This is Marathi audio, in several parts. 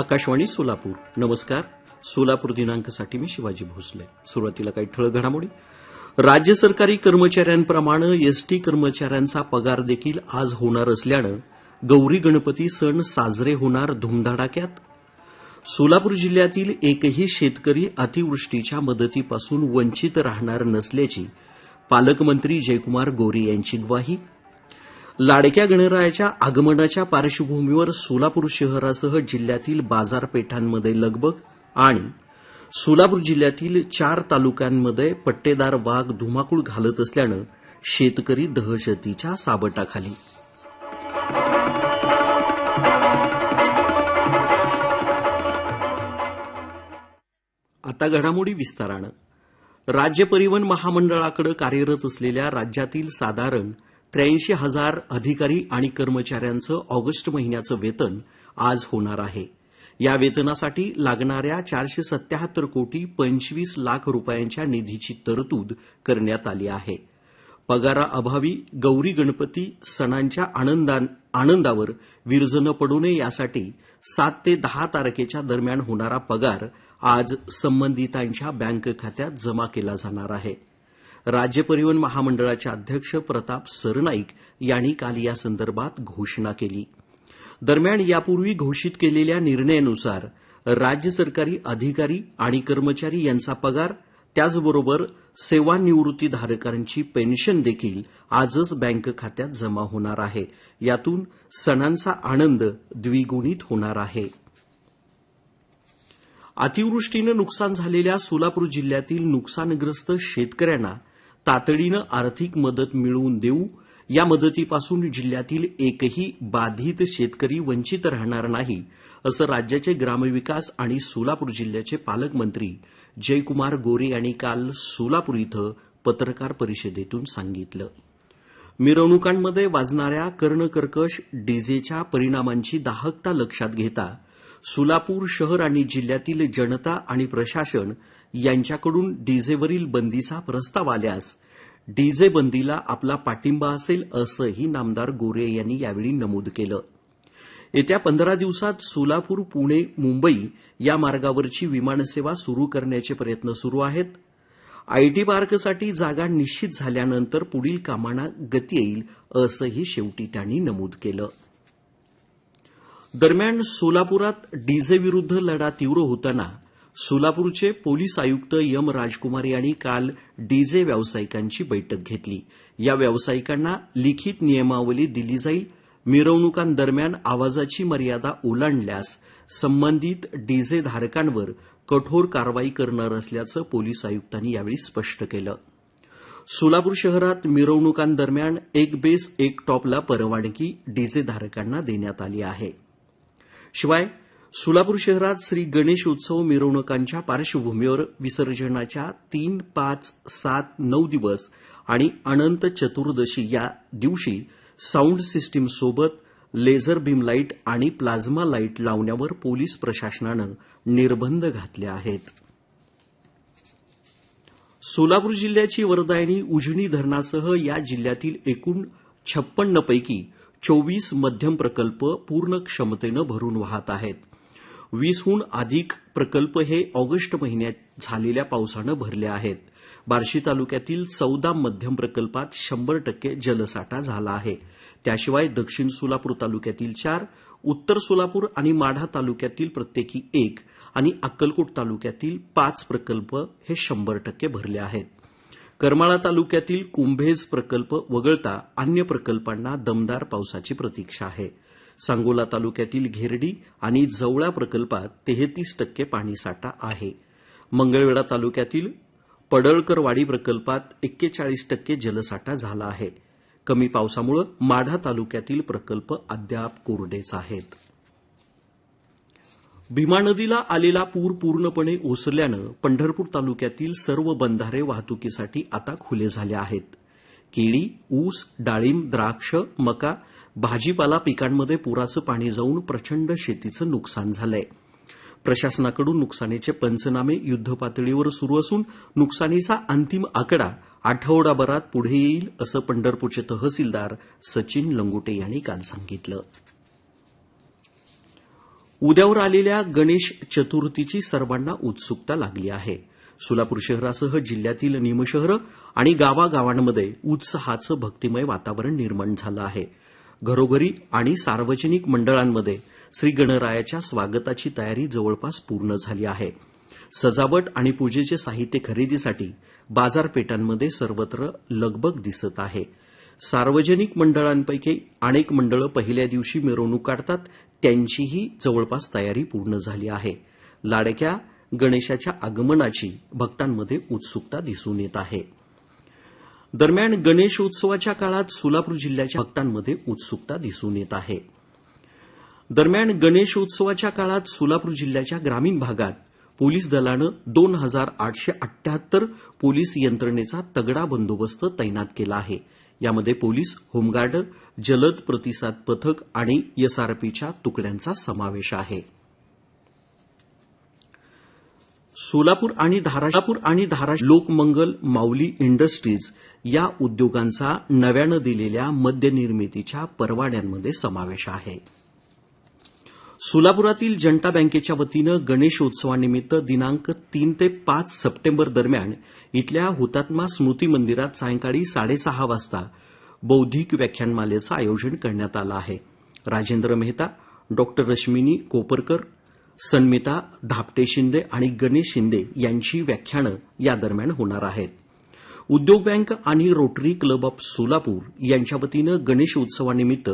आकाशवाणी सोलापूर. नमस्कार. सोलापूर दिनांकसाठी मी शिवाजी भोसले. सुरुवातीला काही ठळक घडामोडी. राज्य सरकारी कर्मचाऱ्यांप्रमाणे एसटी कर्मचाऱ्यांचा पगार देखील आज होणार असल्यानं गौरी गणपती सण साजरे होणार धुमधडाक्यात. सोलापूर जिल्ह्यातील एकही शेतकरी अतिवृष्टीच्या मदतीपासून वंचित राहणार नसल्याची पालकमंत्री जयकुमार गोरे यांची ग्वाही. लाडक्या गणरायाच्या आगमनाच्या पार्श्वभूमीवर सोलापूर शहरासह जिल्ह्यातील बाजारपेठांमध्ये लगबग आणि सोलापूर जिल्ह्यातील चार तालुक्यांमध्ये पट्टेदार वाघ धुमाकूळ घालत असल्यानं शेतकरी दहशतीच्या साबटाखाली आता घडामोडी विस्तारानं. राज्य परिवहन महामंडळाकडे कार्यरत असलेल्या राज्यातील साधारण त्र्याऐंशी हजार अधिकारी आणि कर्मचाऱ्यांचं ऑगस्ट महिन्याचं वेतन आज होणार आहे. या वेतनासाठी लागणाऱ्या चारशे सत्याहत्तर कोटी पंचवीस लाख रुपयांच्या निधीची तरतूद करण्यात आली आहे. पगाराअभावी गौरी गणपती सणांच्या आनंदान- आनंदावर विरजण पडू नये यासाठी सात ते दहा तारखेच्या दरम्यान होणारा पगार आज संबंधितांच्या बँक खात्यात जमा केला जाणार आहे. राज्य परिवहन महामंडळाचे अध्यक्ष प्रताप सरनाईक यांनी काल या संदर्भात घोषणा केली. दरम्यान यापूर्वी घोषित केलेल्या निर्णयानुसार राज्य सरकारी अधिकारी आणि कर्मचारी यांचा पगार त्याचबरोबर सेवानिवृत्तीधारकांची पेन्शन देखील आजच बँक खात्यात जमा होणार आहे. यातून सणांचा आनंद द्विगुणित होणार आहे. अतिवृष्टीनं नुकसान झालेल्या सोलापूर जिल्ह्यातील नुकसानग्रस्त शेतकऱ्यांना तातडीनं आर्थिक मदत मिळवून देऊ या मदतीपासून जिल्ह्यातील एकही बाधित शेतकरी वंचित राहणार नाही असं राज्याचे ग्रामविकास आणि सोलापूर जिल्ह्याचे पालकमंत्री जयकुमार गोरे यांनी काल सोलापूर इथं पत्रकार परिषदेतून सांगितलं. मिरवणुकांमध्ये वाजणाऱ्या कर्णकर्कश डीजेच्या परिणामांची दाहकता लक्षात घेता सोलापूर शहर आणि जिल्ह्यातील जनता आणि प्रशासन यांच्याकडून डीजेवरील बंदीचा प्रस्ताव आल्यास डीजे बंदीला आपला पाठिंबा असेल असंही नामदार गोरे यांनी यावेळी नमूद केलं. येत्या पंधरा दिवसात सोलापूर पुणे मुंबई या मार्गावरची विमानसेवा सुरू करण्याचे प्रयत्न सुरू आहेत. आयटी पार्कसाठी जागा निश्चित झाल्यानंतर पुढील कामांना गती येईल असंही शेवटी त्यांनी नमूद केलं. दरम्यान सोलापुरात डीजे विरुद्ध लढा तीव्र होताना सोलापूरचे पोलीस आयुक्त यम राजकुमार यांनी काल डीजे व्यावसायिकांची बैठक घेतली. या व्यावसायिकांना लिखित नियमावली दिली जाईल. मिरवणुकांदरम्यान आवाजाची मर्यादा ओलांडल्यास संबंधित डीजे धारकांवर कठोर कारवाई करणार असल्याचं पोलीस आयुक्तांनी यावेळी स्पष्ट केलं. सोलापूर शहरात मिरवणुकांदरम्यान एक बेस एक टॉपला परवानगी डीजे धारकांना देण्यात आली आहे. शिवाय सोलापूर शहरात श्री गणेश उत्सव मिरवणुकांच्या पार्श्वभूमीवर विसर्जनाच्या तीन पाच सात नऊ दिवस आणि अनंत चतुर्दशी या दिवशी साऊंड सिस्टीम सोबत लेझर बीम लाइट आणि प्लाझ्मा लाइट लावण्यावर पोलीस प्रशासनानं निर्बंध घातले आहेत. सोलापूर जिल्ह्याची वरदायणी उजनी धरणासह या जिल्ह्यातील एकूण छप्पन्नपैकी चोवीस मध्यम प्रकल्प पूर्ण क्षमतेनं भरून वाहत आहेत. वीसहून अधिक प्रकल्प हे ऑगस्ट महिन्यात झालेल्या पावसानं भरले आहेत. बार्शी तालुक्यातील चौदा मध्यम प्रकल्पात शंभर टक्के जलसाठा झाला आहे. त्याशिवाय दक्षिण सोलापूर तालुक्यातील चार उत्तर सोलापूर आणि माढा तालुक्यातील प्रत्येकी एक आणि अक्कलकोट तालुक्यातील पाच प्रकल्प हे शंभर टक्के भरले आहेत. करमाळा तालुक्यातील कुंभेज प्रकल्प वगळता अन्य प्रकल्पांना दमदार पावसाची प्रतीक्षा आहे. सांगोला तालुक्यातील घेरडी आणि जवळा प्रकल्पात तेहतीस टक्के पाणीसाठा आहे. मंगळवेढा तालुक्यातील पडळकरवाडी प्रकल्पात एक्केचाळीस टक्के जलसाठा झाला आहे. कमी पावसामुळे माढा तालुक्यातील प्रकल्प अद्याप कोरडेच आहेत. भीमा नदीला आलेला पूर पूर्णपणे ओसरल्यानं पंढरपूर तालुक्यातील सर्व बंधारे वाहतुकीसाठी आता खुले झाले आहेत. केळी ऊस डाळिंब द्राक्ष मका भाजीपाला पिकांमध्ये पुराचं पाणी जाऊन प्रचंड शेतीचं नुकसान झालंय. प्रशासनाकडून नुकसानीचे पंचनामे युद्धपातळीवर सुरू असून नुकसानीचा अंतिम आकडा आठवडाभरात पुढे येईल असं पंढरपूरचे तहसीलदार सचिन लंगोटे यांनी काल सांगितलं. उद्यावर आलेल्या गणेश चतुर्थीची सर्वांना उत्सुकता लागली आहे. सोलापूर शहरासह जिल्ह्यातील निमशहरं आणि गावागावांमध्ये उत्साहाचं भक्तिमय वातावरण निर्माण झालं आहे. घरोघरी आणि सार्वजनिक मंडळांमध्ये श्री गणरायाच्या स्वागताची तयारी जवळपास पूर्ण झाली आहे. सजावट आणि पूजेचे साहित्य खरेदीसाठी बाजारपेठांमध्ये सर्वत्र लगबग दिसत आहे. सार्वजनिक मंडळांपैकी अनेक मंडळं पहिल्या दिवशी मिरवणूक काढतात त्यांचीही जवळपास तयारी पूर्ण झाली आहे. लाडक्या गणेशाच्या आगमनाची भक्तांमध्ये उत्सुकता दिसून येत आहे. दरम्यान गणेश उत्सवाच्या काळात सोलापूर जिल्ह्याच्या भक्तांमध्ये उत्सुकता दिसून येत आहे. दरम्यान गणेश उत्सवाच्या काळात सोलापूर जिल्ह्याच्या ग्रामीण भागात पोलीस दलानं दोन हजार आठशे अठ्ठ्याहत्तर पोलीस यंत्रणेचा तगडा बंदोबस्त तैनात केला आहे. यामध्ये पोलीस होमगार्ड जलद प्रतिसाद पथक आणि एसआरपीच्या तुकड्यांचा समावेश आहे. सोलापूर आणि धारापूर आणि धाराशिव लोकमंगल माऊली इंडस्ट्रीज या उद्योगांचा नव्यानं दिलेल्या मद्यनिर्मितीच्या परवान्यांमध्ये समावेश आहे. सोलापुरातील जनता बँकेच्या वतीनं गणेशोत्सवानिमित्त दिनांक तीन ते पाच सप्टेंबर दरम्यान इथल्या हुतात्मा स्मृती मंदिरात सायंकाळी साडेसहा वाजता बौद्धिक व्याख्यानमालेचं आयोजन करण्यात आलं आहे. राजेंद्र मेहता डॉक्टर रश्मिनी कोपरकर सन्मिता धापटे शिंदे आणि गणेश शिंदे यांची व्याख्यानं या दरम्यान होणार आहेत. उद्योग बँक आणि रोटरी क्लब ऑफ सोलापूर यांच्या वतीनं गणेश उत्सवानिमित्त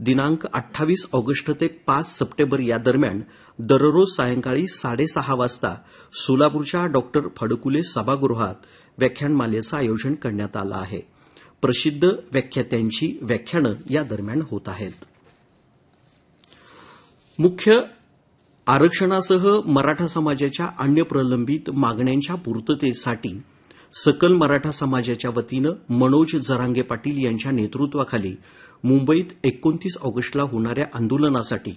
दिनांक अठ्ठावीस ऑगस्ट ते पाच सप्टेंबर या दरम्यान दररोज सायंकाळी साडेसहा वाजता सोलापूरच्या डॉक्टर फडकुले सभागृहात व्याख्यानमालेचं आयोजन करण्यात आलं आहे. प्रसिद्ध व्याख्यात्यांची व्याख्यानं या दरम्यान होत आहेत. मुख्य आरक्षणासह मराठा समाजाच्या अन्य प्रलंबित मागण्यांच्या पूर्ततेसाठी सकल मराठा समाजाच्या वतीनं मनोज जरांगे पाटील यांच्या नेतृत्वाखाली मुंबईत एकोणतीस ऑगस्टला होणाऱ्या आंदोलनासाठी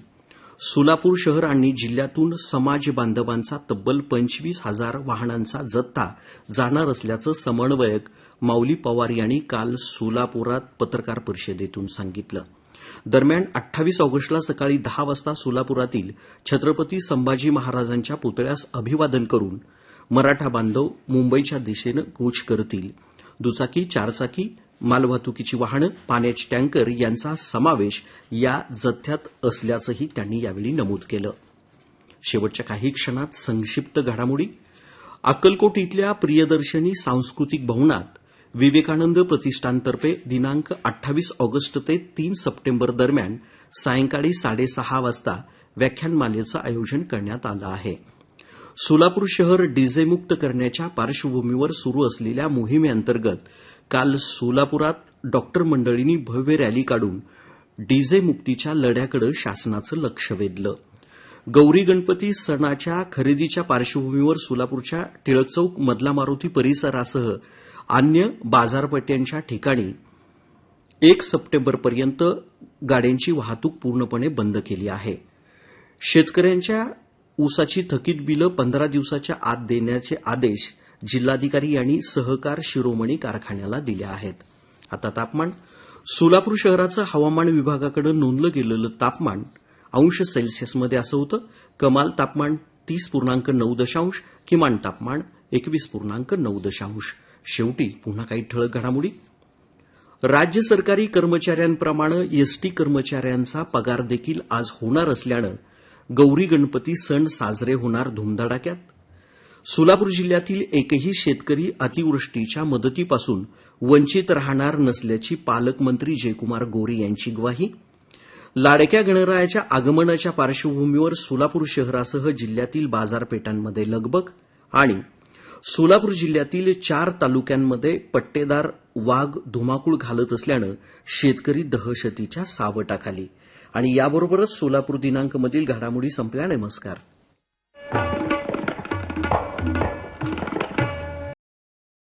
सोलापूर शहर आणि जिल्ह्यातून समाज बांधवांचा तब्बल पंचवीस हजार वाहनांचा जत्था जाणार असल्याचं समन्वयक माऊली पवार यांनी काल सोलापुरात पत्रकार परिषदेतून सांगितलं. दरम्यान अठ्ठावीस ऑगस्टला सकाळी दहा वाजता सोलापुरातील छत्रपती संभाजी महाराजांच्या पुतळ्यास अभिवादन करून मराठा बांधव मुंबईच्या दिशेनं कूच करतील. दुचाकी चारचाकी मालवाहतुकीची वाहनं पाण्याचे टँकर यांचा समावेश या जथ्यात असल्याचंही त्यांनी यावेळी नमूद केलं. शेवटच्या काही क्षणात संक्षिप्त घडामोडी. अक्कलकोट इथल्या प्रियदर्शनी सांस्कृतिक भवनात विवेकानंद प्रतिष्ठानतर्फे दिनांक अठ्ठावीस ऑगस्ट ते तीन सप्टेंबर दरम्यान सायंकाळी साडेसहा वाजता व्याख्यानमालेचं आयोजन करण्यात आलं आहे. सोलापूर शहर डीजेमुक्त करण्याच्या पार्श्वभूमीवर सुरू असलेल्या मोहिमेअंतर्गत काल सोलापुरात डॉक्टर मंडळींनी भव्य रॅली काढून डीजे मुक्तीच्या लढ्याकडे शासनाचं लक्ष वेधलं. गौरी गणपती सणाच्या खरेदीच्या पार्श्वभूमीवर सोलापूरच्या टिळक चौक मधला मारुती परिसरासह अन्य बाजारपेठांच्या ठिकाणी एक सप्टेंबरपर्यंत गाड्यांची वाहतूक पूर्णपणे बंद केली आहे. शेतकऱ्यांच्या ऊसाची थकीत बिलं पंधरा दिवसाच्या आत देण्याचे आदेश जिल्हाधिकारी यांनी सहकार शिरोमणी कारखान्याला दिले आहेत. आता तापमान सोलापूर शहराचं हवामान विभागाकडे नोंदलं गेलेलं तापमान अंश सेल्सिअसमध्ये असं होतं. कमाल तापमान तीस पूर्णांक नऊ दशांश किमान तापमान एकवीस पूर्णांक नऊ दशांश. शेवटी पुन्हा काही ठळक घडामोडी? राज्य सरकारी कर्मचाऱ्यांप्रमाणे एसटी कर्मचाऱ्यांचा पगार देखील आज होणार असल्यानं गौरी गणपती सण साजरे होणार धुमधडाक्यात? सोलापूर जिल्ह्यातील एकही शेतकरी अतिवृष्टीच्या मदतीपासून वंचित राहणार नसल्याची पालकमंत्री जयकुमार गोरे यांची ग्वाही? लाडक्या गणरायाच्या आगमनाच्या पार्श्वभूमीवर सोलापूर शहरासह जिल्ह्यातील बाजारपेठांमध्ये लगबग आणि सोलापूर जिल्ह्यातील चार तालुक्यांमध्ये पट्टेदार वाघ धुमाकूळ घालत असल्यानं शेतकरी दहशतीच्या सावटाखाली. आणि याबरोबरच सोलापूर दिनांकमधील घडामोडी संपल्या नमस्कार.